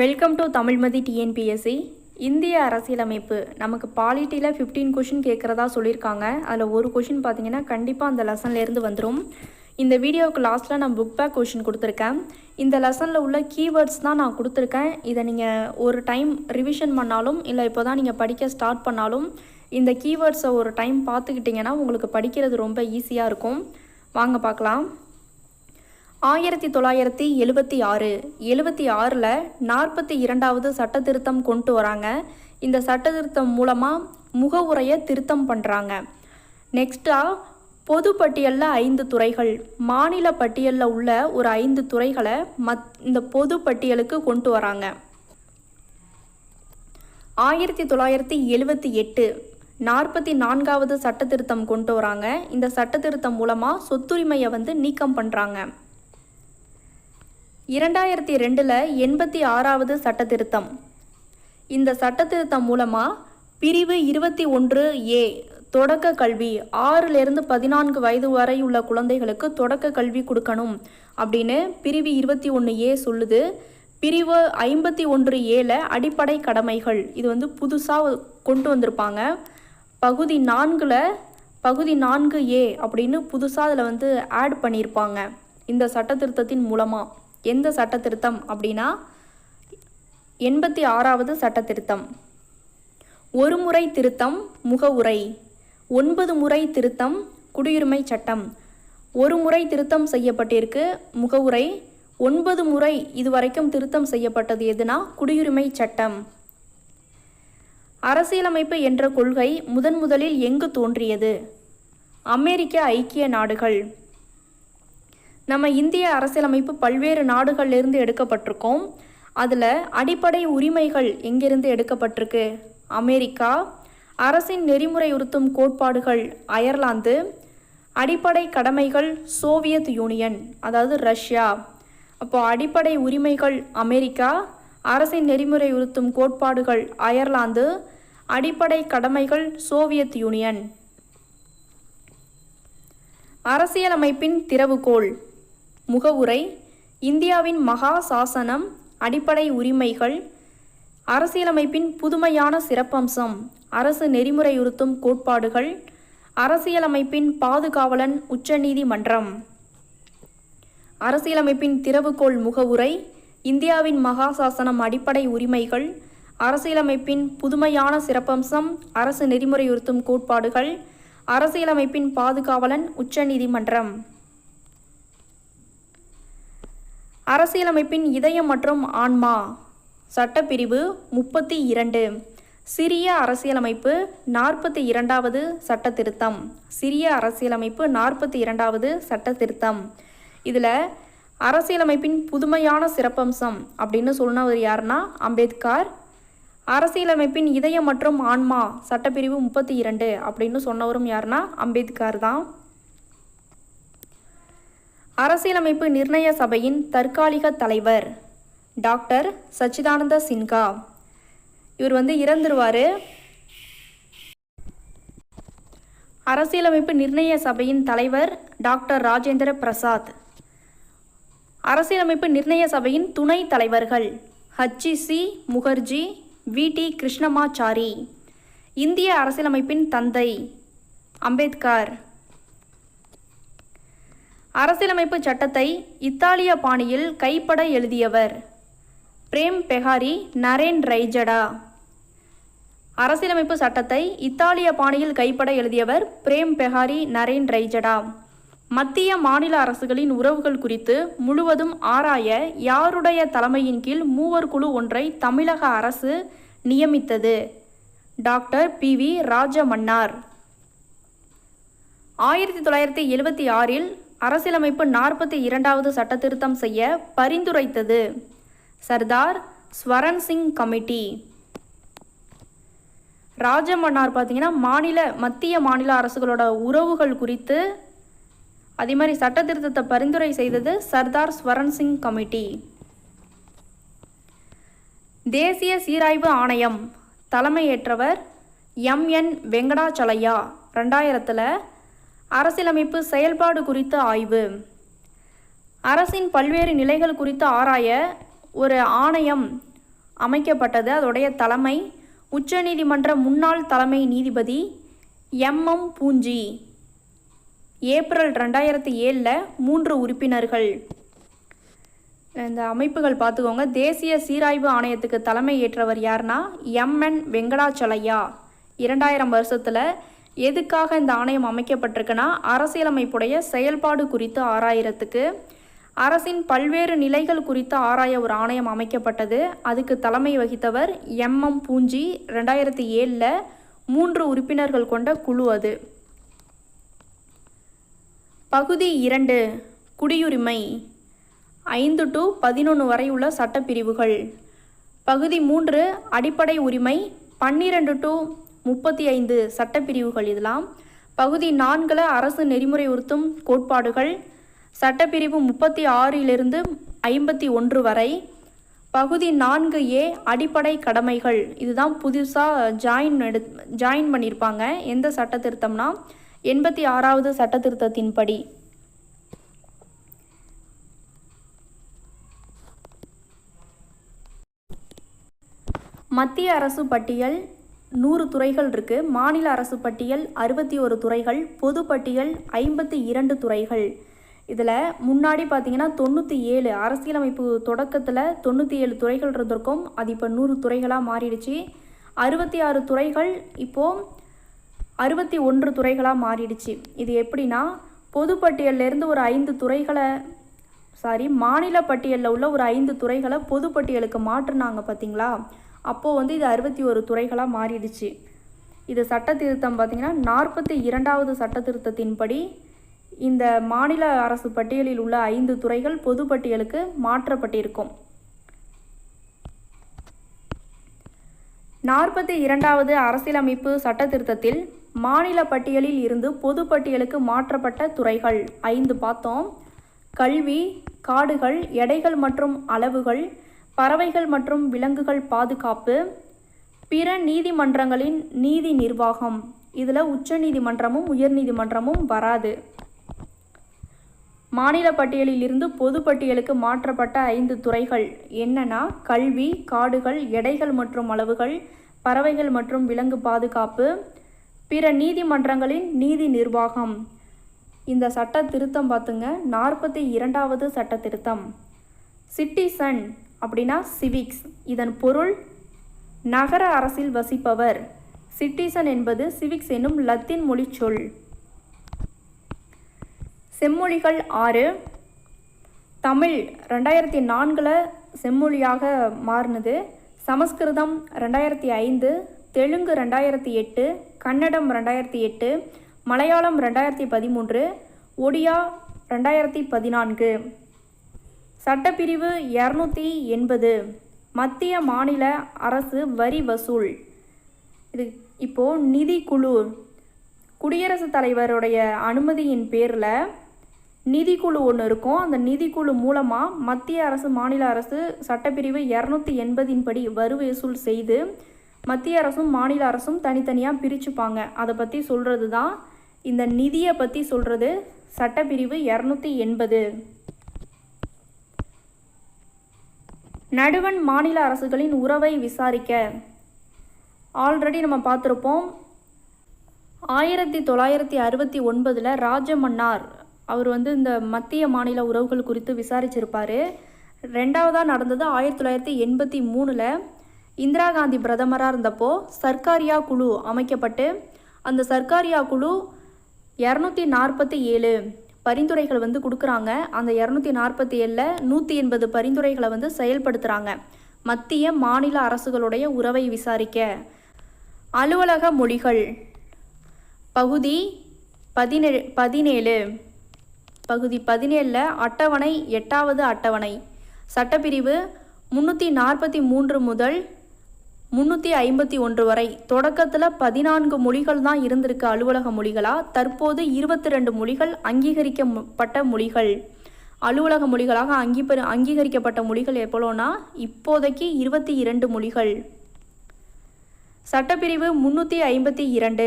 Welcome to Tamilmathi TNPSC இந்திய அரசியலமைப்பு நமக்கு பாலிட்டியில் ஃபிஃப்டீன் கொஷின் கேட்குறதா சொல்லியிருக்காங்க அதில் ஒரு கொஷின் பார்த்தீங்கன்னா கண்டிப்பாக அந்த லெசன்லேருந்து வந்துடும் இந்த வீடியோவுக்கு லாஸ்ட்டில் நான் புக் பேக் கொஷின் கொடுத்துருக்கேன். இந்த லெசனில் உள்ள கீவேர்ட்ஸ் தான் நான் கொடுத்துருக்கேன். இதை நீங்கள் ஒரு டைம் ரிவிஷன் பண்ணாலும் இல்லை இப்போ தான் நீங்கள் படிக்க ஸ்டார்ட் பண்ணாலும் இந்த கீவேர்ட்ஸை ஒரு டைம் பார்த்துக்கிட்டிங்கன்னா உங்களுக்கு படிக்கிறது ரொம்ப ஈஸியாக இருக்கும். வாங்க பார்க்கலாம். ஆயிரத்தி தொள்ளாயிரத்தி எழுபத்தி ஆறு எழுபத்தி ஆறில் நாற்பத்தி இரண்டாவது சட்ட திருத்தம் கொண்டு வராங்க. இந்த சட்ட திருத்தம் மூலமாக முகவுரையை திருத்தம் பண்ணுறாங்க நெக்ஸ்ட்டாக பொது பட்டியலில் ஐந்து துறைகள். மாநில பட்டியலில் உள்ள ஒரு ஐந்து துறைகளை மத் இந்த பொது பட்டியலுக்கு கொண்டு வராங்க. ஆயிரத்தி தொள்ளாயிரத்தி எழுபத்தி எட்டு நாற்பத்தி நான்காவது சட்ட திருத்தம் கொண்டு வராங்க. இந்த சட்ட திருத்தம் மூலமாக சொத்துரிமையை வந்து நீக்கம் பண்ணுறாங்க இரண்டாயிரத்தி ரெண்டில் எண்பத்தி ஆறாவது சட்டத்திருத்தம். இந்த சட்டத்திருத்தம் மூலமாக பிரிவு இருபத்தி ஒன்று ஏ தொடக்க கல்வி ஆறிலிருந்து பதினான்கு வயது வரை உள்ள குழந்தைகளுக்கு தொடக்க கல்வி கொடுக்கணும் அப்படின்னு பிரிவு இருபத்தி ஒன்று ஏ சொல்லுது. பிரிவு ஐம்பத்தி ஒன்று ஏல அடிப்படை கடமைகள் இது வந்து புதுசாக கொண்டு வந்திருப்பாங்க. பகுதி நான்கில் பகுதி நான்கு ஏ அப்படின்னு புதுசாக அதில் வந்து ஆட் பண்ணியிருப்பாங்க இந்த சட்ட திருத்தத்தின் மூலமாக எந்த சட்ட திருத்தம் அப்படின்னா எண்பத்தி ஆறாவது சட்ட திருத்தம் ஒரு முறை திருத்தம் முகவுரை ஒன்பது முறை திருத்தம் குடியுரிமை சட்டம். ஒரு முறை திருத்தம் செய்யப்பட்டிருக்கு முகவுரை ஒன்பது முறை இதுவரைக்கும் திருத்தம் செய்யப்பட்டது எதுனா குடியுரிமை சட்டம். அரசியலமைப்பு என்ற கொள்கை முதன் முதலில் எங்கு தோன்றியது? அமெரிக்க ஐக்கிய நாடுகள். நம்ம இந்திய அரசியலமைப்பு பல்வேறு நாடுகள்லேருந்து எடுக்கப்பட்டிருக்கோம். அதில் அடிப்படை உரிமைகள் எங்கிருந்து எடுக்கப்பட்டிருக்கு? அமெரிக்கா அரசின் நெறிமுறை உறுத்தும் கோட்பாடுகள் அயர்லாந்து அடிப்படை கடமைகள் சோவியத் யூனியன் அதாவது ரஷ்யா. அப்போ அடிப்படை உரிமைகள் அமெரிக்கா அரசின் நெறிமுறை உறுத்தும் கோட்பாடுகள் அயர்லாந்து அடிப்படை கடமைகள் சோவியத் யூனியன். அரசியலமைப்பின் திறவுகோல் முகவுரை இந்தியாவின் மகா சாசனம் அடிப்படை உரிமைகள் அரசியலமைப்பின் புதுமையான சிறப்பம்சம் அரசு நெறிமுறையுறுத்தும் கோட்பாடுகள் அரசியலமைப்பின் பாதுகாவலன் உச்சநீதிமன்றம். அரசியலமைப்பின் திறவுகோள் முகவுரை இந்தியாவின் மகாசாசனம் அடிப்படை உரிமைகள் அரசியலமைப்பின் புதுமையான சிறப்பம்சம் அரசு நெறிமுறையுறுத்தும் கோட்பாடுகள் அரசியலமைப்பின் பாதுகாவலன் உச்சநீதிமன்றம். அரசியலமைப்பின் இதயம் மற்றும் ஆன்மா. சட்டப்பிரிவு முப்பத்தி இரண்டு. சிறிய அரசியலமைப்பு நாற்பத்தி இரண்டாவது சட்ட திருத்தம் சிறிய அரசியலமைப்பு நாற்பத்தி இரண்டாவது சட்ட திருத்தம் இதில் அரசியலமைப்பின் புதுமையான சிறப்பம்சம் அப்படின்னு சொன்னவர் யாருன்னா அம்பேத்கர். அரசியலமைப்பின் இதயம் மற்றும் ஆன்மா சட்டப்பிரிவு முப்பத்தி இரண்டு அப்படின்னு சொன்னவரும் யாருன்னா அம்பேத்கர் தான். அரசியலமைப்பு நிர்ணய சபையின் தற்காலிக தலைவர் டாக்டர் சச்சிதானந்த சின்ஹா. இவர் வந்து இறந்துருவார். அரசியலமைப்பு நிர்ணய சபையின் தலைவர் டாக்டர் ராஜேந்திர பிரசாத். அரசியலமைப்பு நிர்ணய சபையின் துணை தலைவர்கள் H C. Mukherjee V. T. Krishnamachari. இந்திய அரசியலமைப்பின் தந்தை அம்பேத்கர். அரசியலமைப்பு சட்டத்தை இத்தாலிய பாணியில் கைப்பட எழுதியவர். பிரேம் பெஹாரி நரேன் ரைஜடா. அரசியலமைப்பு சட்டத்தை இத்தாலிய பாணியில் கைப்பட எழுதியவர் பிரேம் பெஹாரி நரேன் ரைஜடா. மத்திய மாநில அரசுகளின் உறவுகள் குறித்து முழுவதும் ஆராய யாருடைய தலைமையின் கீழ் மூவர் குழு ஒன்றை தமிழக அரசு நியமித்தது? Doctor P. வி. ராஜமன்னார். ஆயிரத்தி தொள்ளாயிரத்தி எழுபத்தி ஆறில் அரசியலமைப்பு நாற்பத்தி இரண்டாவது சட்ட திருத்தம் செய்ய பரிந்துரைத்தது. சர்தார் ஸ்வரன் சிங் கமிட்டி. ராஜமன்னார் பார்த்தீங்கன்னா மாநில மத்திய மாநில அரசுகளோட உறவுகள் குறித்து அதே மாதிரி சட்ட திருத்தத்தை பரிந்துரை செய்தது சர்தார் ஸ்வரன் சிங் கமிட்டி. தேசிய சீராய்வு ஆணையம் தலைமையேற்றவர் எம் என் வெங்கடாச்சலையா. ரெண்டாயிரத்தில் அரசியலமைப்பு செயல்பாடு குறித்த ஆய்வு. அரசின் பல்வேறு நிலைகள் குறித்து ஆராய ஒரு ஆணையம் அமைக்கப்பட்டது. அதோடைய தலைமை உச்சநீதிமன்ற முன்னாள் தலைமை நீதிபதி எம்எம் பூஞ்சி. ஏப்ரல் ரெண்டாயிரத்தி ஏழில் மூன்று உறுப்பினர்கள். இந்த அமைப்புகள் பார்த்துக்கோங்க. தேசிய சீராய்வு ஆணையத்துக்கு தலைமை ஏற்றவர் யாருன்னா எம்என் வெங்கடாச்சலையா. இரண்டாயிரம் வருஷத்தில் எதுக்காக இந்த ஆணையம் அமைக்கப்பட்டிருக்குன்னா அரசியலமைப்புடைய செயல்பாடு குறித்து ஆராயிறதுக்கு. அரசின் பல்வேறு நிலைகள் குறித்து ஆராய ஒரு ஆணையம் அமைக்கப்பட்டது. அதுக்கு தலைமை வகித்தவர் எம்எம் பூஞ்சி. ரெண்டாயிரத்தி ஏழில் மூன்று உறுப்பினர்கள் கொண்ட குழு அது. பகுதி இரண்டு குடியுரிமை. ஐந்து டு பதினொன்று வரை உள்ள சட்டப்பிரிவுகள். பகுதி மூன்று அடிப்படை உரிமை. பன்னிரெண்டு டு முப்பத்தி ஐந்து சட்டப்பிரிவுகள் இதெல்லாம். பகுதி நான்கில் அரசு நெறிமுறை உறுத்தும் கோட்பாடுகள். சட்டப்பிரிவு முப்பத்தி ஆறிலிருந்து ஐம்பத்தி ஒன்று வரை. பகுதி நான்கு ஏ அடிப்படை கடமைகள். இதுதான் புதுசாக ஜாயின் எடு ஜாயின் பண்ணியிருப்பாங்க எந்த சட்ட திருத்தம்னா எண்பத்தி ஆறாவது சட்ட திருத்தத்தின்படி மத்திய அரசு பட்டியல் நூறு துறைகள் இருக்குது மாநில அரசு பட்டியல் அறுபத்தி ஒரு துறைகள் பொது பட்டியல் ஐம்பத்தி இரண்டு துறைகள். இதில் முன்னாடி பார்த்தீங்கன்னா தொண்ணூற்றி ஏழு அரசியலமைப்பு தொடக்கத்தில் தொண்ணூற்றி ஏழு துறைகள் இருந்திருக்கும். அது இப்போ நூறு துறைகளாக மாறிடுச்சு. அறுபத்தி ஆறு துறைகள் இப்போது அறுபத்தி ஒன்று துறைகளாக மாறிடுச்சு. இது எப்படின்னா பொதுப்பட்டியல்லேருந்து ஒரு ஐந்து துறைகளை சாரி மாநில பட்டியலில் உள்ள ஒரு ஐந்து துறைகளை பொது பட்டியலுக்கு மாற்றுனாங்க பார்த்தீங்களா அப்போது வந்து இது அறுபத்தி ஒரு துறைகளாக மாறிடுச்சு. இது சட்ட திருத்தம் பார்த்திங்கன்னா நாற்பத்தி இரண்டாவது சட்ட திருத்தத்தின்படி இந்த மாநில அரசு பட்டியலில் உள்ள ஐந்து துறைகள் பொது பட்டியலுக்கு மாற்றப்பட்டிருக்கும். நாற்பத்தி இரண்டாவது அரசியலமைப்பு சட்ட திருத்தத்தில் மாநில பட்டியலில் இருந்து பொது பட்டியலுக்கு மாற்றப்பட்ட துறைகள் ஐந்து பார்த்தோம். கல்வி காடுகள் எடைகள் மற்றும் அளவுகள் பறவைகள் மற்றும் விலங்குகள் பாதுகாப்பு பிற நீதிமன்றங்களின் நீதி நிர்வாகம். இதில் உச்ச நீதிமன்றமும் உயர்நீதிமன்றமும் வராது. மாநில பட்டியலில் இருந்து பொது பட்டியலுக்கு மாற்றப்பட்ட ஐந்து துறைகள் என்னன்னா கல்வி காடுகள் எடைகள் மற்றும் அளவுகள் பறவைகள் மற்றும் விலங்கு பாதுகாப்பு பிற நீதிமன்றங்களின் நீதி நிர்வாகம். இந்த சட்ட திருத்தம் பார்த்துங்க நாற்பத்தி இரண்டாவது சட்ட திருத்தம் சிட்டிசன் அப்படின்னா சிவிக்ஸ் இதன் பொருள் நகர அரசில் வசிப்பவர். சிட்டிசன் என்பது சிவிக்ஸ் என்னும் லத்தீன் மொழி சொல். செம்மொழிகள் ஆறு. தமிழ் ரெண்டாயிரத்தி நான்கில் செம்மொழியாக மாறினது. சமஸ்கிருதம் ரெண்டாயிரத்தி ஐந்து தெலுங்கு ரெண்டாயிரத்தி எட்டு கன்னடம் ரெண்டாயிரத்தி எட்டு மலையாளம் ரெண்டாயிரத்தி பதிமூன்று ஒடியா ரெண்டாயிரத்தி பதினான்கு. சட்டப்பிரிவு இரநூத்தி எண்பது. மத்திய மாநில அரசு வரி வசூல். இது இப்போது நிதிக்குழு குடியரசுத் தலைவருடைய அனுமதியின் பேரில் நிதிக்குழு ஒன்று இருக்கும். அந்த நிதிக்குழு மூலமாக மத்திய அரசு மாநில அரசு சட்டப்பிரிவு இரநூத்தி எண்பதின் படி வரி வசூல் செய்து மத்திய அரசும் மாநில அரசும் தனித்தனியாக பிரிச்சுப்பாங்க. அதை பற்றி சொல்கிறது தான் இந்த நிதியை பற்றி சொல்கிறது சட்டப்பிரிவு இரநூத்தி எண்பது. நடுவண் மாநில அரசுகளின் உறவை விசாரிக்க. ஆல்ரெடி நம்ம பார்த்துருப்போம். ஆயிரத்தி தொள்ளாயிரத்தி அறுபத்தி ஒன்பதில் ராஜமன்னார் அவர் வந்து இந்த மத்திய மாநில உறவுகள் குறித்து விசாரிச்சிருப்பார். ரெண்டாவதாக நடந்தது ஆயிரத்தி தொள்ளாயிரத்தி எண்பத்தி மூணில். இந்திரா காந்தி பிரதமராக இருந்தப்போ சர்க்காரியா குழு அமைக்கப்பட்டு அந்த சர்க்காரியா குழு இரநூத்தி நாற்பத்தி ஏழு பரிந்துரைகள் வந்து கொடுக்குறாங்க. அந்த இரநூத்தி நாற்பத்தி ஏழில் நூற்றி எண்பது பரிந்துரைகளை வந்து செயல்படுத்துகிறாங்க மத்திய மாநில அரசுகளுடைய உறவை விசாரிக்க. அலுவலக மொழிகள். பகுதி பதினேழு பதினேழு. பகுதி பதினேழில் அட்டவணை எட்டாவது அட்டவணை. சட்டப்பிரிவு முந்நூற்றி நாற்பத்தி மூன்று முதல் முன்னூற்றி ஐம்பத்தி ஒன்று வரை. தொடக்கத்தில் பதினான்கு மொழிகள் தான் இருந்திருக்கு அலுவலக மொழிகளாக தற்போது இருபத்தி ரெண்டு மொழிகள் அங்கீகரிக்கப்பட்ட மொழிகள். அலுவலக மொழிகளாக அங்கீப அங்கீகரிக்கப்பட்ட மொழிகள் எப்போலோனா? இப்போதைக்கு இருபத்தி இரண்டு மொழிகள். சட்டப்பிரிவு முன்னூற்றி ஐம்பத்தி இரண்டு.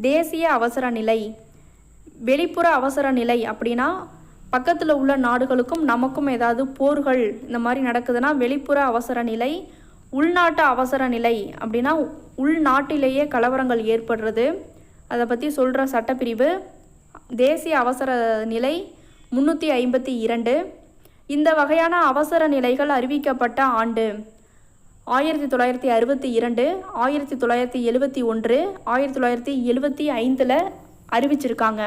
தேசிய அவசர நிலை. வெளிப்புற அவசர நிலை அப்படின்னா பக்கத்தில் உள்ள நாடுகளுக்கும் நமக்கும் ஏதாவது போர்கள் இந்த மாதிரி நடக்குதுன்னா வெளிப்புற அவசர நிலை உள்நாட்டு அவசர நிலை அப்படின்னா உள்நாட்டிலேயே கலவரங்கள் ஏற்படுறது. அதை பற்றி சொல்கிற சட்டப்பிரிவு தேசிய அவசர நிலை முந்நூற்றி ஐம்பத்தி இரண்டு. இந்த வகையான அவசர நிலைகள் அறிவிக்கப்பட்ட ஆண்டு ஆயிரத்தி தொள்ளாயிரத்தி அறுபத்தி இரண்டு ஆயிரத்தி தொள்ளாயிரத்தி எழுபத்தி ஒன்று ஆயிரத்தி தொள்ளாயிரத்தி எழுபத்தி ஐந்தில் அறிவிச்சிருக்காங்க.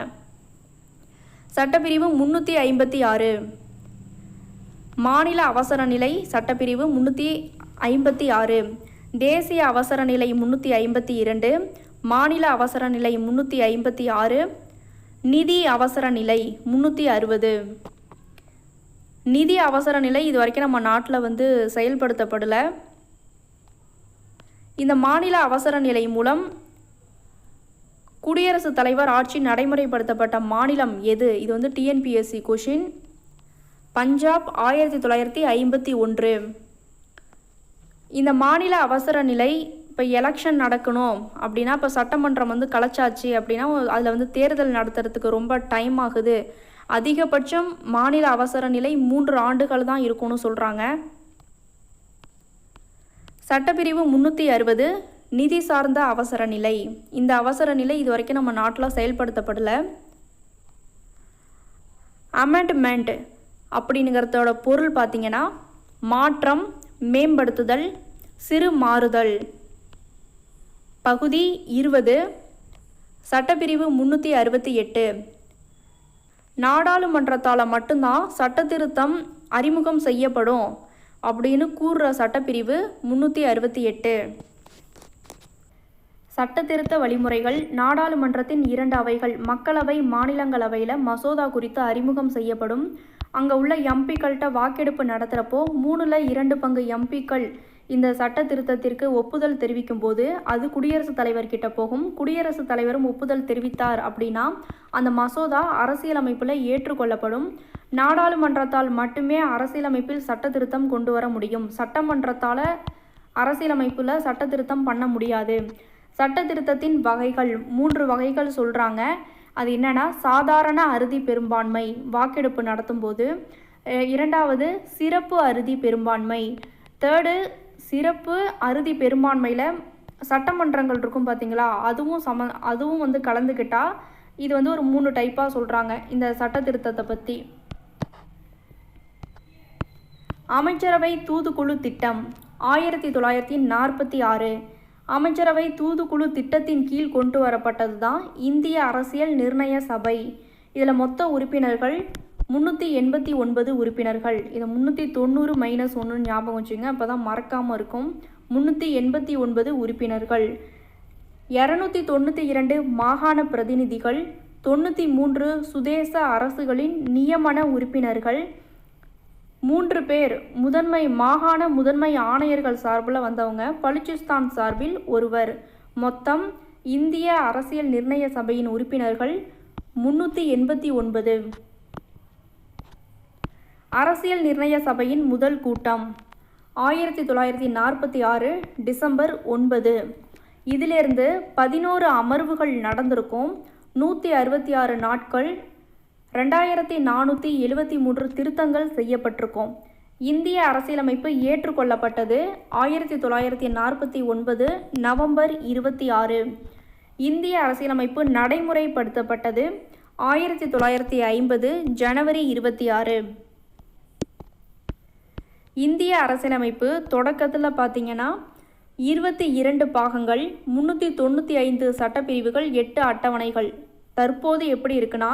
சட்டப்பிரிவு முந்நூற்றி ஐம்பத்தி ஆறு. மாநில அவசர நிலை சட்டப்பிரிவு முந்நூற்றி ஐம்பத்தி ஆறு. தேசிய அவசர நிலை முந்நூற்றி ஐம்பத்தி இரண்டு மாநில அவசர நிலை முந்நூற்றி ஐம்பத்தி ஆறு நிதி அவசர நிலை முந்நூற்றி அறுபது. நிதி அவசர நிலை இது வரைக்கும் நம்ம நாட்டில் வந்து செயல்படுத்தப்படலை. இந்த மாநில அவசர நிலை மூலம் குடியரசுத் தலைவர் ஆட்சி நடைமுறைப்படுத்தப்பட்ட மாநிலம் எது? இது வந்து டிஎன்பிஎஸ்சி கொஷின் பஞ்சாப் ஆயிரத்தி தொள்ளாயிரத்தி ஐம்பத்தி ஒன்று. இந்த மாநில அவசர நிலை இப்போ எலெக்ஷன் நடக்கணும் அப்படின்னா இப்போ சட்டமன்றம் வந்து கலைச்சாச்சு அப்படின்னா அதில் வந்து தேர்தல் நடத்துறதுக்கு ரொம்ப டைம் ஆகுது. அதிகபட்சம் மாநில அவசர நிலை மூன்று ஆண்டுகள் தான் இருக்கும்னு சொல்கிறாங்க சட்டப்பிரிவு முந்நூற்றி அறுபது நிதி சார்ந்த அவசர நிலை. இந்த அவசர நிலை இது வரைக்கும் நம்ம நாட்டில் செயல்படுத்தப்படலை. அமெண்ட்மெண்ட் அப்படிங்கிறதோட பொருள் பார்த்தீங்கன்னா மாற்றம் மேம்படுத்துதல் சிறு மாறுதல். பகுதி இருபது சட்டப்பிரிவு முந்நூற்றி அறுபத்தி எட்டு. நாடாளுமன்றத்தால் மட்டும்தான் சட்டத்திருத்தம் அறிமுகம் செய்யப்படும் அப்படின்னு கூறுற சட்டப்பிரிவு முந்நூற்றி அறுபத்தி எட்டு. சட்டத்திருத்த வழிமுறைகள் நாடாளுமன்றத்தின் இரண்டு அவைகள் மக்களவை மாநிலங்களவையில் மசோதா குறித்து அறிமுகம் செய்யப்படும். அங்கே உள்ள எம்பிக்கள்கிட்ட வாக்கெடுப்பு நடத்துகிறப்போ மூணில் இரண்டு பங்கு எம்பிக்கள் இந்த சட்ட திருத்தத்திற்கு ஒப்புதல் தெரிவிக்கும் போது அது குடியரசுத் தலைவர்கிட்ட போகும். குடியரசுத் தலைவரும் ஒப்புதல் தெரிவித்தார் அப்படின்னா அந்த மசோதா அரசியலமைப்பில் ஏற்றுக்கொள்ளப்படும். நாடாளுமன்றத்தால் மட்டுமே அரசியலமைப்பில் சட்ட திருத்தம் கொண்டு வர முடியும். சட்டமன்றத்தால் அரசியலமைப்பில் சட்ட திருத்தம் பண்ண முடியாது. சட்ட திருத்தத்தின் வகைகள் மூன்று வகைகள் சொல்கிறாங்க அது என்னென்னா சாதாரண அறுதி பெரும்பான்மை வாக்கெடுப்பு நடத்தும்போது. இரண்டாவது சிறப்பு அறுதி பெரும்பான்மை. தேர்டு சிறப்பு அறுதி பெரும்பான்மையில் சட்டமன்றங்கள் இருக்கும் பார்த்தீங்களா அதுவும் சம அதுவும் வந்து கலந்துக்கிட்டா இது வந்து ஒரு மூணு டைப்பாக சொல்கிறாங்க இந்த சட்ட திருத்தத்தை பற்றி அமைச்சரவை தூதுக்குழு திட்டம் ஆயிரத்தி தொள்ளாயிரத்தி நாற்பத்தி ஆறு. அமைச்சரவை தூதுக்குழு திட்டத்தின் கீழ் கொண்டு வரப்பட்டது தான் இந்திய அரசியல் நிர்ணய சபை. இதில் மொத்த உறுப்பினர்கள் முந்நூற்றி எண்பத்தி ஒன்பது உறுப்பினர்கள். இதை முந்நூற்றி தொண்ணூறு மைனஸ் ஒன்று ஞாபகம் வச்சுங்க அப்போ தான் மறக்காமல் இருக்கும். முந்நூற்றி எண்பத்தி ஒன்பது உறுப்பினர்கள். இரநூத்தி தொண்ணூற்றி இரண்டு மாகாண பிரதிநிதிகள். தொண்ணூற்றி மூன்று சுதேச அரசுகளின் நியமன உறுப்பினர்கள். மூன்று பேர் முதன்மை மாகாண முதன்மை ஆணையர்கள் சார்பில் வந்தவங்க. பலுச்சிஸ்தான் சார்பில் ஒருவர். மொத்தம் இந்திய அரசியல் நிர்ணய சபையின் உறுப்பினர்கள் முன்னூற்றி எண்பத்தி ஒன்பது. அரசியல் நிர்ணய சபையின் முதல் கூட்டம் ஆயிரத்தி தொள்ளாயிரத்தி நாற்பத்தி ஆறு டிசம்பர் ஒன்பது. இதிலிருந்து பதினோரு அமர்வுகள் நடந்திருக்கும். நூற்றி அறுபத்தி ஆறு நாட்கள் ரெண்டாயிரத்தி நானூற்றி எழுபத்தி மூன்று திருத்தங்கள் செய்யப்பட்டிருக்கும். இந்திய அரசியலமைப்பு ஏற்றுக்கொள்ளப்பட்டது ஆயிரத்தி தொள்ளாயிரத்தி நாற்பத்தி ஒன்பது நவம்பர் இருபத்தி ஆறு. இந்திய அரசியலமைப்பு நடைமுறைப்படுத்தப்பட்டது ஆயிரத்தி தொள்ளாயிரத்தி ஐம்பது ஜனவரி இருபத்தி ஆறு. இந்திய அரசியலமைப்பு தொடக்கத்தில் பார்த்தீங்கன்னா இருபத்தி இரண்டு பாகங்கள் முந்நூற்றி தொண்ணூற்றி ஐந்து சட்டப்பிரிவுகள் எட்டு அட்டவணைகள். தற்போது எப்படி இருக்குன்னா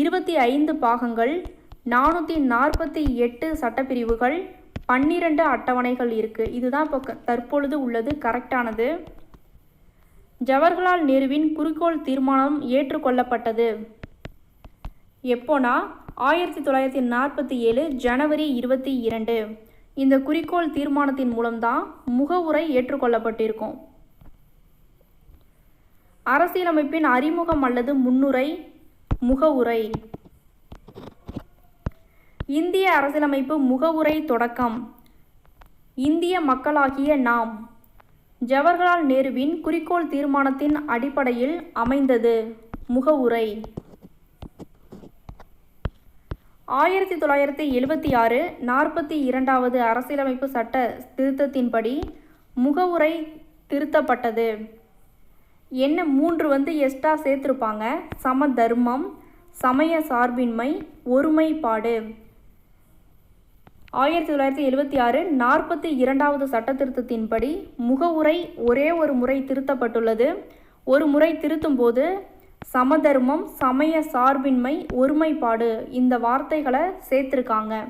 இருபத்தி ஐந்து பாகங்கள் நானூற்றி நாற்பத்தி எட்டு சட்டப்பிரிவுகள் பன்னிரண்டு அட்டவணைகள் இருக்குது இதுதான் இப்போ தற்பொழுது உள்ளது கரெக்டானது ஜவஹர்லால் நேருவின் குறிக்கோள் தீர்மானம் ஏற்றுக்கொள்ளப்பட்டது. எப்போனா ஆயிரத்தி தொள்ளாயிரத்தி நாற்பத்தி ஏழு ஜனவரி இருபத்தி இரண்டு. இந்த குறிக்கோள் தீர்மானத்தின் மூலம்தான் முகவுரை ஏற்றுக்கொள்ளப்பட்டிருக்கும். அரசியலமைப்பின் அறிமுகம் அல்லது முன்னுரை முகவுரை. இந்திய அரசியலமைப்பு முகவுரை தொடக்கம். இந்திய மக்களாகிய நாம். ஜவஹர்லால் நேருவின் குறிக்கோள் தீர்மானத்தின் அடிப்படையில் அமைந்தது முகவுரை. ஆயிரத்தி தொள்ளாயிரத்தி எழுபத்தி ஆறு நாற்பத்தி இரண்டாவது அரசியலமைப்பு சட்ட திருத்தத்தின்படி முகவுரை திருத்தப்பட்டது. என்ன மூன்று வந்து எஸ்டா சேர்த்துருப்பாங்க? சம தர்மம் சமய சார்பின்மை ஒருமைப்பாடு. ஆயிரத்தி தொள்ளாயிரத்தி எழுபத்தி ஆறு நாற்பத்தி இரண்டாவது சட்ட திருத்தத்தின்படி முகவுரை ஒரே ஒரு முறை திருத்தப்பட்டுள்ளது. ஒரு முறை திருத்தும் போது சமதர்மம் சமய சார்பின்மை ஒருமைப்பாடு இந்த வார்த்தைகளை சேர்த்திருக்காங்க.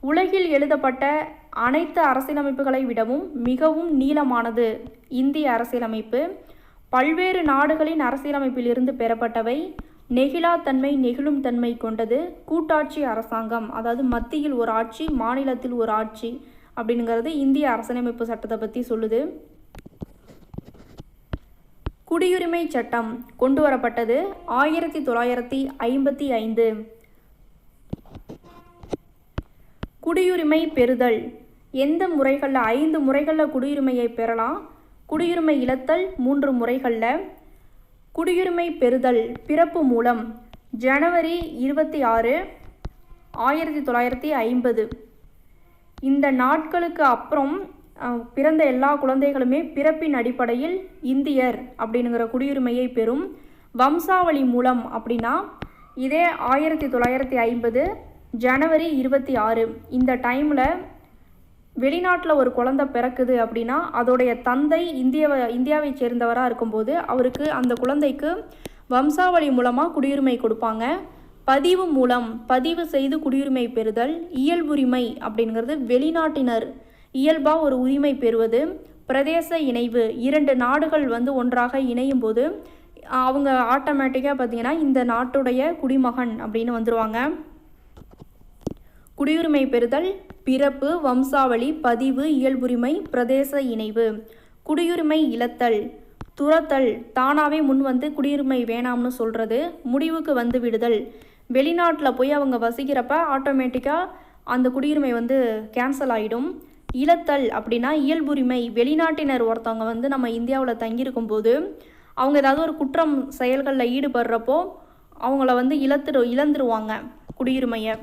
உலகில் எழுதப்பட்ட அனைத்து அரசியலமைப்புகளை விடவும் மிகவும் நீளமானது இந்திய அரசியலமைப்பு. பல்வேறு நாடுகளின் அரசியலமைப்பிலிருந்து பெறப்பட்டவை நெகிழாத்தன்மை நெகிழும் தன்மை கொண்டது கூட்டாட்சி அரசாங்கம் அதாவது மத்தியில் ஒரு ஆட்சி மாநிலத்தில் ஒரு ஆட்சி அப்படிங்கிறது இந்திய அரசியலமைப்பு சட்டத்தை பற்றி சொல்லுது. குடியுரிமை சட்டம் கொண்டு வரப்பட்டது ஆயிரத்தி தொள்ளாயிரத்தி ஐம்பத்தி ஐந்து. குடியுரிமை பெறுதல். எந்த முறைகளில் ஐந்து முறைகளில் குடியுரிமையை பெறலாம்? குடியுரிமை இழத்தல் மூன்று முறைகளில். குடியுரிமை பெறுதல் பிறப்பு மூலம் ஜனவரி இருபத்தி ஆறு ஆயிரத்தி தொள்ளாயிரத்தி ஐம்பது. இந்த நாட்களுக்கு அப்புறம் பிறந்த எல்லா குழந்தைகளுமே பிறப்பின் அடிப்படையில் இந்தியர் அப்படிங்கிற குடியுரிமையை பெறும் வம்சாவளி மூலம் அப்படின்னா இதே ஆயிரத்தி தொள்ளாயிரத்தி ஐம்பது ஜனவரி இருபத்தி ஆறு. இந்த டைமில் வெளிநாட்டில் ஒரு குழந்தை பிறக்குது அப்படின்னா அதோடைய தந்தை இந்திய இந்தியாவை சேர்ந்தவராக இருக்கும்போது அவருக்கு அந்த குழந்தைக்கு வம்சாவளி மூலமாக குடியுரிமை கொடுப்பாங்க. பதிவு மூலம் பதிவு செய்து குடியுரிமை பெறுதல் இயல்புரிமை அப்படிங்கிறது வெளிநாட்டினர் இயல்பாக ஒரு உரிமை பெறுவது. பிரதேச இணைவு இரண்டு நாடுகள் வந்து ஒன்றாக இணையும் போது அவங்க ஆட்டோமேட்டிக்காக பார்த்தீங்கன்னா இந்த நாட்டுடைய குடிமகன் அப்படின்னு வந்துருவாங்க. குடியுரிமை பெறுதல் பிறப்பு வம்சாவளி பதிவு இயல்புரிமை பிரதேச இணைவு. குடியுரிமை இழத்தல். துரத்தல். தானாகவே முன் வந்து குடியுரிமை வேணாம்னு சொல்கிறது முடிவுக்கு வந்து விடுதல். வெளிநாட்டில் போய் அவங்க வசிக்கிறப்ப ஆட்டோமேட்டிக்காக அந்த குடியுரிமை வந்து கேன்சல் ஆகிடும் இழத்தல் அப்படின்னா இயல்புரிமை. வெளிநாட்டினர் ஒருத்தவங்க வந்து நம்ம இந்தியாவில் தங்கியிருக்கும் போது அவங்க ஏதாவது ஒரு குற்றம் செயல்களில் ஈடுபடுறப்போ அவங்கள வந்து இழத்துடு இழந்துருவாங்க குடியுரிமையை.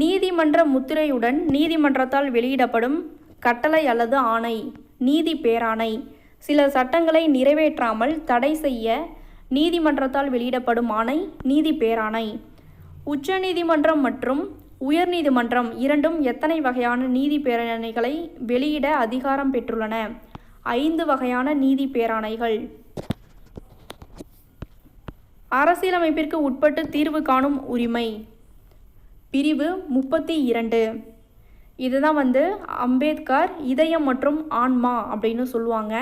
நீதிமன்ற முத்திரையுடன் நீதிமன்றத்தால் வெளியிடப்படும் கட்டளை அல்லது ஆணை நீதி பேராணை. சில சட்டங்களை நிறைவேற்றாமல் தடை செய்ய நீதிமன்றத்தால் வெளியிடப்படும் ஆணை நீதி பேராணை. உச்சநீதிமன்றம் மற்றும் உயர்நீதிமன்றம் இரண்டும் எத்தனை வகையான நீதி பேரணைகளை வெளியிட அதிகாரம் பெற்றுள்ளன? ஐந்து வகையான நீதி பேராணைகள். அரசியலமைப்பிற்கு உட்பட்டு தீர்வு காணும் உரிமை. பிரிவு முப்பத்தி இரண்டு. இதுதான் வந்து அம்பேத்கர் இதயம் மற்றும் ஆன்மா அப்படின்னு சொல்லுவாங்க.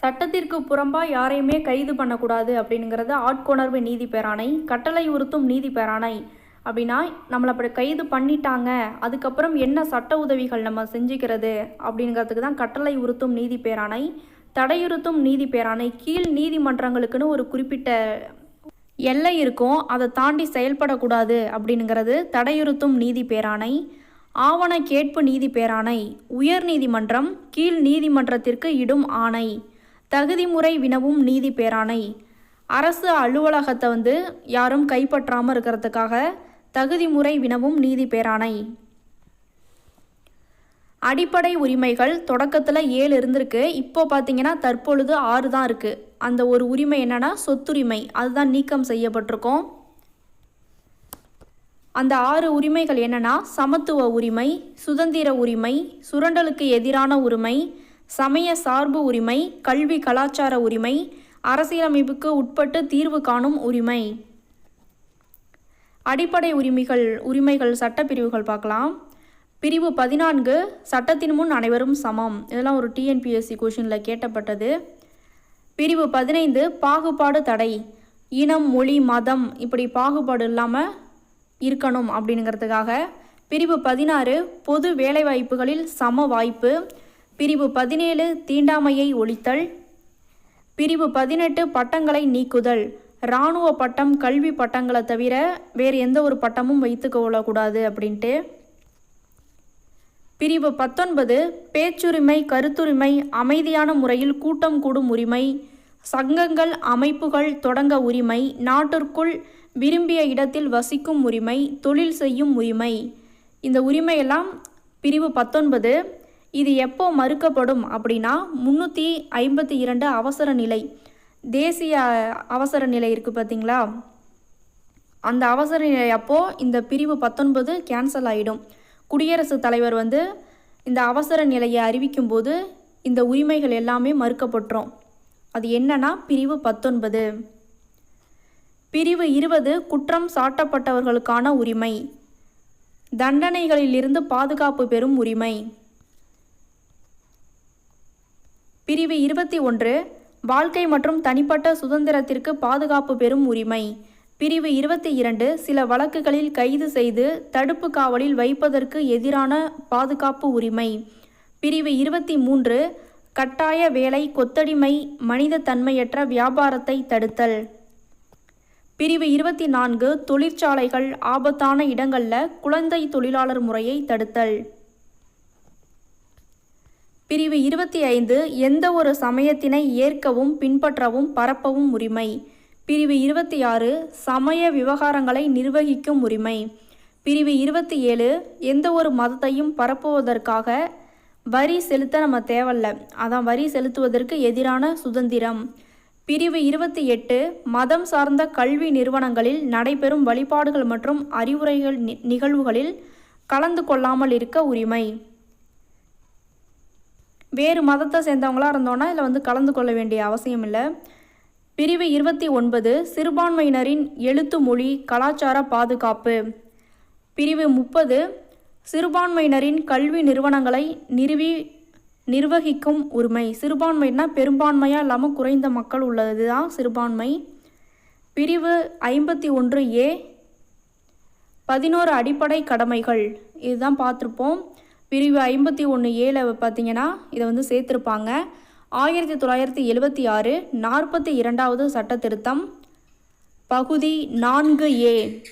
சட்டத்திற்கு புறம்பாக யாரையுமே கைது பண்ணக்கூடாது அப்படிங்கிறது ஆட்கொணர்வு நீதி பேராணை கட்டளை உறுத்தும் நீதி பேராணை. அப்படின்னா நம்மளை அப்படி கைது பண்ணிட்டாங்க அதுக்கப்புறம் என்ன சட்ட உதவிகள் நம்ம செஞ்சுக்கிறது அப்படிங்கிறதுக்கு தான் கட்டளை உறுத்தும் நீதி பேராணை தடையுறுத்தும் நீதி பேராணை கீழ் நீதிமன்றங்களுக்குன்னு ஒரு குறிப்பிட்ட எல்லை இருக்கும் அதை தாண்டி செயல்படக்கூடாது அப்படிங்கிறது தடையுறுத்தும் நீதி பேராணை. ஆவண கேட்பு நீதி பேராணை. உயர் நீதிமன்றம் கீழ் நீதிமன்றத்திற்கு இடும் ஆணை. தகுதிமுறை வினவும் நீதி பேராணை. அரசு அலுவலகத்தை வந்து யாரும் கைப்பற்றாமல் இருக்கிறதுக்காக தகுதிமுறை வினவும் நீதி பேராணை. அடிப்படை உரிமைகள் தொடக்கத்தில் ஏழு இருந்திருக்கு. இப்போ பார்த்தீங்கன்னா தற்பொழுது ஆறு தான் இருக்குது அந்த ஒரு உரிமை என்னென்னா சொத்துரிமை. அதுதான் நீக்கம் செய்யப்பட்டிருக்கோம். அந்த ஆறு உரிமைகள் என்னன்னா சமத்துவ உரிமை சுதந்திர உரிமை சுரண்டலுக்கு எதிரான உரிமை சமய சார்பு உரிமை கல்வி கலாச்சார உரிமை அரசியலமைப்புக்கு உட்பட்டு தீர்வு காணும் உரிமை. அடிப்படை உரிமைகள் உரிமைகள் சட்டப்பிரிவுகள் பார்க்கலாம். பிரிவு பதினான்கு சட்டத்தின் முன் அனைவரும் சமம். இதெல்லாம் ஒரு டிஎன்பிஎஸ்சி கொஷினில் கேட்டப்பட்டது. பிரிவு பதினைந்து பாகுபாடு தடை. இனம் மொழி மதம் இப்படி பாகுபாடு இல்லாமல் இருக்கணும் அப்படிங்கிறதுக்காக பிரிவு பதினாறு பொது வேலைவாய்ப்புகளில் சம வாய்ப்பு. பிரிவு பதினேழு தீண்டாமையை ஒழித்தல். பிரிவு பதினெட்டு பட்டங்களை நீக்குதல். இராணுவ பட்டம் கல்வி பட்டங்களை தவிர வேறு எந்த ஒரு பட்டமும் வைத்துக்கொள்ளக்கூடாது அப்படின்ட்டு பிரிவு பத்தொன்பது பேச்சுரிமை கருத்துரிமை அமைதியான முறையில் கூட்டம் கூடும் உரிமை சங்கங்கள் அமைப்புகள் தொடங்க உரிமை நாட்டிற்குள் விரும்பிய இடத்தில் வசிக்கும் உரிமை தொழில் செய்யும் உரிமை. இந்த உரிமையெல்லாம் பிரிவு பத்தொன்பது இது எப்போ மறுக்கப்படும் அப்படின்னா முந்நூற்றி ஐம்பத்தி இரண்டு அவசர நிலை தேசிய அவசர நிலை இருக்குது பார்த்தீங்களா? அந்த அவசர நிலை அப்போது இந்த பிரிவு பத்தொன்பது கேன்சல் ஆகிடும் குடியரசுத் தலைவர் வந்து இந்த அவசர நிலையை அறிவிக்கும் போது இந்த உரிமைகள் எல்லாமே மறுக்கப்பட்டுரும். அது என்னன்னா பிரிவு பத்தொன்பது. பிரிவு இருபது குற்றம் சாட்டப்பட்டவர்களுக்கான உரிமை. தண்டனைகளிலிருந்து பாதுகாப்பு பெறும் உரிமை. பிரிவு இருபத்தி ஒன்று வாழ்க்கை மற்றும் தனிப்பட்ட சுதந்திரத்திற்கு பாதுகாப்பு பெறும் உரிமை. பிரிவு இருபத்தி இரண்டு சில வழக்குகளில் கைது செய்து தடுப்பு காவலில் வைப்பதற்கு எதிரான பாதுகாப்பு உரிமை. பிரிவு இருபத்தி மூன்று கட்டாய வேலை கொத்தடிமை மனித தன்மையற்ற வியாபாரத்தை தடுத்தல். பிரிவு இருபத்தி நான்கு தொழிற்சாலைகள் ஆபத்தான இடங்களில் குழந்தை தொழிலாளர் முறையை தடுத்தல். பிரிவு இருபத்தி ஐந்து எந்த ஒரு சமயத்தினை ஏற்கவும் பின்பற்றவும் பரப்பவும் உரிமை. பிரிவு இருபத்தி ஆறு சமய விவகாரங்களை நிர்வகிக்கும் உரிமை. பிரிவு இருபத்தி ஏழு எந்த ஒரு மதத்தையும் பரப்புவதற்காக வரி செலுத்த நம்ம தேவையில்ல. அதான் வரி செலுத்துவதற்கு எதிரான சுதந்திரம். பிரிவு இருபத்தி எட்டு மதம் சார்ந்த கல்வி நிறுவனங்களில் நடைபெறும் வழிபாடுகள் மற்றும் அறிவுரைகள் நி- நிகழ்வுகளில் கலந்து கொள்ளாமல் இருக்க உரிமை. வேறு மதத்தை சேர்ந்தவங்களாக இருந்தோன்னா இதில் வந்து கலந்து கொள்ள வேண்டிய அவசியம் இல்லை. பிரிவு இருபத்தி ஒன்பது சிறுபான்மையினரின் எழுத்து மொழி கலாச்சார பாதுகாப்பு. பிரிவு முப்பது சிறுபான்மையினரின் கல்வி நிறுவனங்களை நிறுவி நிர்வகிக்கும் உரிமை. சிறுபான்மைனா பெரும்பான்மையாக இல்லாமல் குறைந்த மக்கள் உள்ளது தான் சிறுபான்மை. பிரிவு ஐம்பத்தி ஒன்று ஏ பதினோரு அடிப்படை கடமைகள். இதுதான் பார்த்துருப்போம். பிரிவு ஐம்பத்தி ஒன்று ஏல பார்த்தீங்கன்னா இதை வந்து சேர்த்துருப்பாங்க. ஆயிரத்தி தொள்ளாயிரத்தி எழுபத்தி ஆறு நாற்பத்தி இரண்டாவது சட்ட திருத்தம் பகுதி நான்கு ஏ.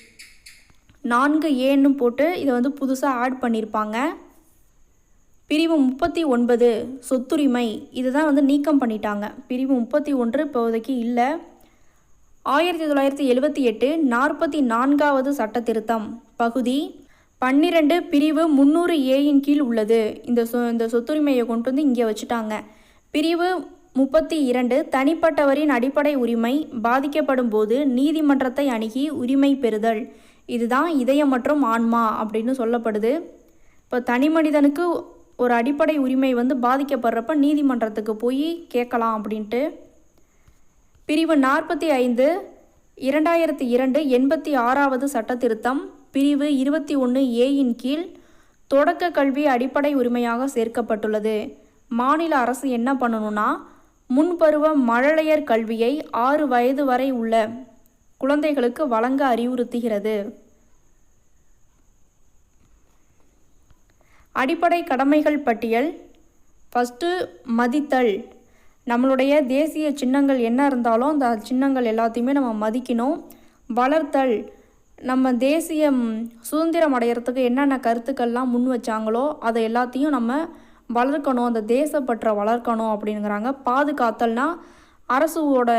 நான்கு ஏன்னு போட்டு இதை வந்து புதுசாக ஆட் பண்ணியிருப்பாங்க பிரிவு முப்பத்தி ஒன்பது சொத்துரிமை. இதுதான் வந்து நீக்கம் பண்ணிட்டாங்க. பிரிவு முப்பத்தி ஒன்று இப்போதைக்கு இல்லை. ஆயிரத்தி தொள்ளாயிரத்தி எழுபத்தி எட்டு நாற்பத்தி நான்காவது சட்ட திருத்தம் பகுதி பன்னிரெண்டு பிரிவு முந்நூறு ஏயின் கீழ் உள்ளது. இந்த சொ இந்த சொத்துரிமையை கொண்டு வந்து இங்கே வச்சுட்டாங்க. பிரிவு முப்பத்தி இரண்டு தனிப்பட்டவரின் அடிப்படை உரிமை பாதிக்கப்படும் போது நீதிமன்றத்தை அணுகி உரிமை பெறுதல். இதுதான் இதயம் மற்றும் ஆன்மா அப்படின்னு சொல்லப்படுது. இப்போ தனி மனிதனுக்கு ஒரு அடிப்படை உரிமை வந்து பாதிக்கப்படுறப்ப நீதிமன்றத்துக்கு போய் கேட்கலாம் அப்படின்ட்டு. பிரிவு நாற்பத்தி ஐந்து இரண்டாயிரத்தி இரண்டு எண்பத்தி ஆறாவது சட்ட திருத்தம் பிரிவு இருபத்தி ஒன்று ஏயின் கீழ் தொடக்க கல்வி அடிப்படை உரிமையாக சேர்க்கப்பட்டுள்ளது. மாநில அரசு என்ன பண்ணணும்னா முன்பருவ மழலையர் கல்வியை ஆறு வயது வரை உள்ள குழந்தைகளுக்கு வழங்க அறிவுறுத்துகிறது. அடிப்படை கடமைகள் பட்டியல். ஃபஸ்ட்டு மதித்தல். நம்மளுடைய தேசிய சின்னங்கள் என்ன இருந்தாலும் அந்த சின்னங்கள் எல்லாத்தையுமே நம்ம மதிக்கணும். வளர்த்தல். நம்ம தேசியம் சுதந்திரம் அடையிறதுக்கு என்னென்ன கருத்துக்கள்லாம் முன் வச்சாங்களோ அதை எல்லாத்தையும் நம்ம வளர்க்கணும் அந்த தேசப்பற்றை வளர்க்கணும் அப்படிங்கிறாங்க. பாதுகாத்தல்னா அரசுவோட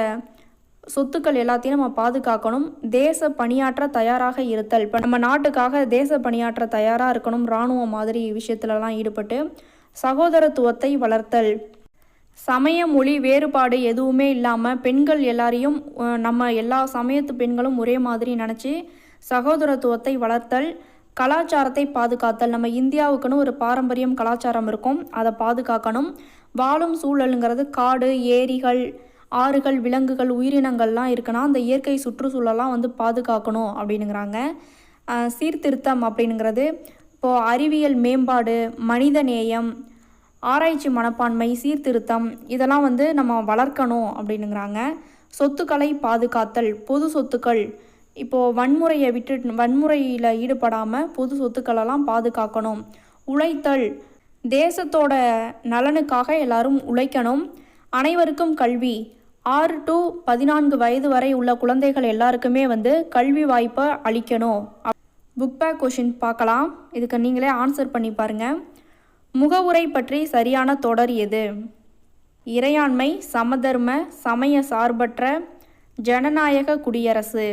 சொத்துக்கள் எல்லாத்தையும் நம்ம பாதுகாக்கணும். தேச பணியாற்ற தயாராக இருத்தல். இப்போ நம்ம நாட்டுக்காக தேச பணியாற்ற தயாராக இருக்கணும் இராணுவம் மாதிரி விஷயத்துலலாம் ஈடுபட்டு சகோதரத்துவத்தை வளர்த்தல். சமய மொழி வேறுபாடு எதுவுமே இல்லாமல் பெண்கள் எல்லாரையும் நம்ம எல்லா சமயத்து பெண்களும் ஒரே மாதிரி நினச்சி சகோதரத்துவத்தை வளர்த்தல். கலாச்சாரத்தை பாதுகாத்தல். நம்ம இந்தியாவுக்குன்னு ஒரு பாரம்பரியம் கலாச்சாரம் இருக்கும். அதை பாதுகாக்கணும். வாழும் சூழலுங்கிறது காடு ஏரிகள் ஆறுகள் விலங்குகள் உயிரினங்கள்லாம் இருக்குன்னா அந்த இயற்கை சுற்றுச்சூழலாம் வந்து பாதுகாக்கணும் அப்படின்னுங்கிறாங்க. சீர்திருத்தம் அப்படிங்கிறது இப்போது அறிவியல் மேம்பாடு மனித நேயம் ஆராய்ச்சி மனப்பான்மை சீர்திருத்தம் இதெல்லாம் வந்து நம்ம வளர்க்கணும் அப்படின்னுங்கிறாங்க. சொத்துக்களை பாதுகாத்தல் பொது சொத்துக்கள் இப்போது வன்முறையை விட்டு வன்முறையில் ஈடுபடாமல் பொது சொத்துக்களெல்லாம் பாதுகாக்கணும். உழைத்தல். தேசத்தோட நலனுக்காக எல்லாரும் உழைக்கணும். அனைவருக்கும் கல்வி. ஆறு டு பதினான்கு வயது வரை உள்ள குழந்தைகள் எல்லாருக்குமே வந்து கல்வி வாய்ப்பை அளிக்கணும். புக் பேக் கொஷின் பார்க்கலாம். இதுக்கு நீங்களே ஆன்சர் பண்ணி பாருங்கள் முகவுரை பற்றி சரியான தொடர் எது? இறையாண்மை சமதர்ம சமய சார்பற்ற ஜனநாயக குடியரசு.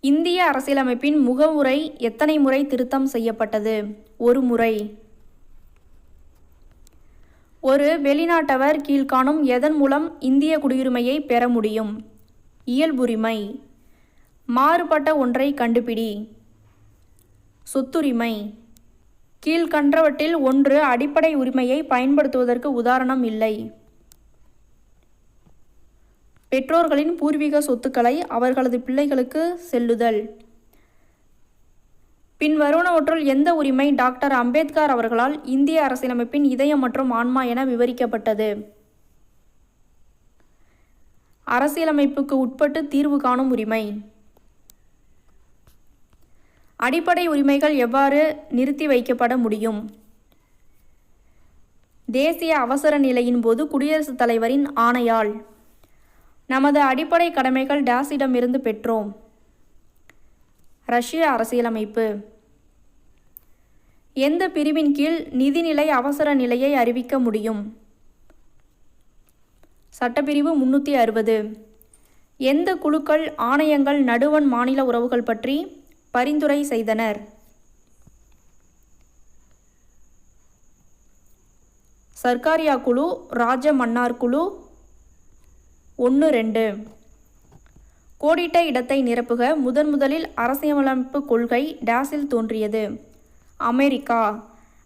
இந்திய அரசியலமைப்பின் முகவுரை எத்தனை முறை திருத்தம் செய்யப்பட்டது? ஒரு முறை. ஒரு வெளிநாட்டவர் கீழ்காணும் எதன் மூலம் இந்திய குடியுரிமையை பெற முடியும்? இயல்புரிமை. மாறுபட்ட ஒன்றை கண்டுபிடி. சொத்துரிமை. கீழ்கண்டவற்றில் ஒன்று அடிப்படை உரிமையை பயன்படுத்துவதற்கு உதாரணம் இல்லை. பெற்றோர்களின் பூர்வீக சொத்துக்களை அவர்களது பிள்ளைகளுக்கு செல்லுதல். பின்வருவனவற்றுள் எந்த உரிமை டாக்டர் அம்பேத்கர் அவர்களால் இந்திய அரசியலமைப்பின் இதயம் மற்றும் ஆன்மா என விவரிக்கப்பட்டது. அரசியலமைப்புக்கு உட்பட்டு தீர்வு காணும் உரிமை. அடிப்படை உரிமைகள் எவ்வாறு நிறுத்தி வைக்கப்பட முடியும்? தேசிய அவசர நிலையின் போது குடியரசுத் தலைவரின் ஆணையால். நமது அடிப்படை கடமைகள் டேஸிடமிருந்து பெற்றோம். ரஷ்ய அரசியலமைப்பு. எந்த பிரிவின் கீழ் நிதிநிலை அவசர நிலையை அறிவிக்க முடியும்? சட்டப்பிரிவு முன்னூற்றி அறுபது. எந்த குழுக்கள் ஆணையங்கள் நடுவண் மாநில உறவுகள் பற்றி பரிந்துரை செய்தனர்? சர்க்காரியா குழு ராஜ மன்னார் குழு ஒன்று ரெண்டு. கோடிட்ட இடத்தை நிரப்புக முதன் முதலில் அரசியலமைப்பு கொள்கை டேஸில் தோன்றியது. அமெரிக்கா.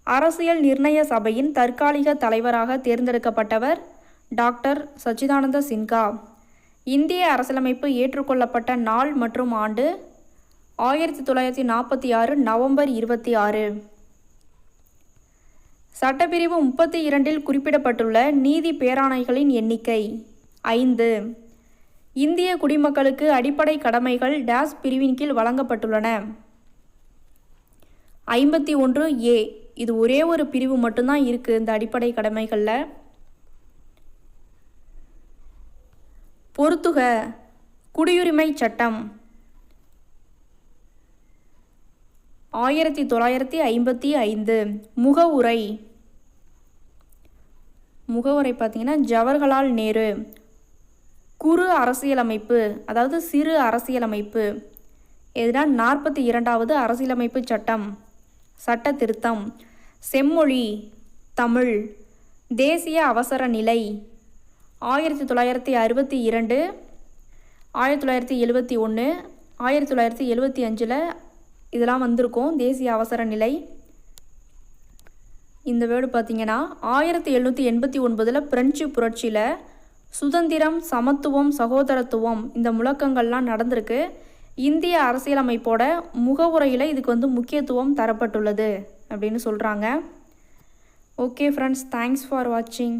அரசியல் நிர்ணய சபையின் தற்காலிக தலைவராக தேர்ந்தெடுக்கப்பட்டவர் டாக்டர் சச்சிதானந்த சின்ஹா. இந்திய அரசியலமைப்பு ஏற்றுக்கொள்ளப்பட்ட நாள் மற்றும் ஆண்டு ஆயிரத்தி தொள்ளாயிரத்தி நாற்பத்தி ஆறு நவம்பர் இருபத்தி ஆறு. சட்டப்பிரிவு முப்பத்தி இரண்டில் குறிப்பிடப்பட்டுள்ள நீதி பேராணைகளின் எண்ணிக்கை ஐந்து. இந்திய குடிமக்களுக்கு அடிப்படை கடமைகள் டேஸ் பிரிவின் கீழ் வழங்கப்பட்டுள்ளன. ஐம்பத்தி ஒன்று ஏ. இது ஒரே ஒரு பிரிவு மட்டும்தான் இருக்குது இந்த அடிப்படை கடமைகளில். பொறுத்துக. குடியுரிமை சட்டம். ஆயிரத்தி தொள்ளாயிரத்தி ஐம்பத்தி ஐந்து. முகவுரை. முகவுரை பார்த்தீங்கன்னா ஜவஹர்லால் நேரு. குறு அரசியலமைப்பு அதாவது சிறு அரசியலமைப்பு. எதுனா நாற்பத்தி இரண்டாவது அரசியலமைப்பு சட்டம் சட்ட திருத்தம் செம்மொழி தமிழ். தேசிய அவசர நிலை. ஆயிரத்தி தொள்ளாயிரத்தி அறுபத்தி இரண்டு ஆயிரத்தி தொள்ளாயிரத்தி எழுபத்தி ஒன்று ஆயிரத்தி தொள்ளாயிரத்தி எழுபத்தி அஞ்சில் இதெல்லாம் வந்திருக்கும் தேசிய அவசர நிலை. இந்த வேர்டு பார்த்திங்கன்னா ஆயிரத்தி எழுநூற்றி எண்பத்தி ஒன்பதில் பிரெஞ்சு புரட்சியில் சுதந்திரம் சமத்துவம் சகோதரத்துவம் இந்த முழக்கங்கள்லாம் நடந்திருக்கு. இந்திய அரசியலமைப்போட முகவுரையில் இதுக்கு வந்து முக்கியத்துவம் தரப்பட்டுள்ளது அப்படின்னு சொல்கிறாங்க ஓகே ஃப்ரெண்ட்ஸ் தேங்க்ஸ் ஃபார் வாட்சிங்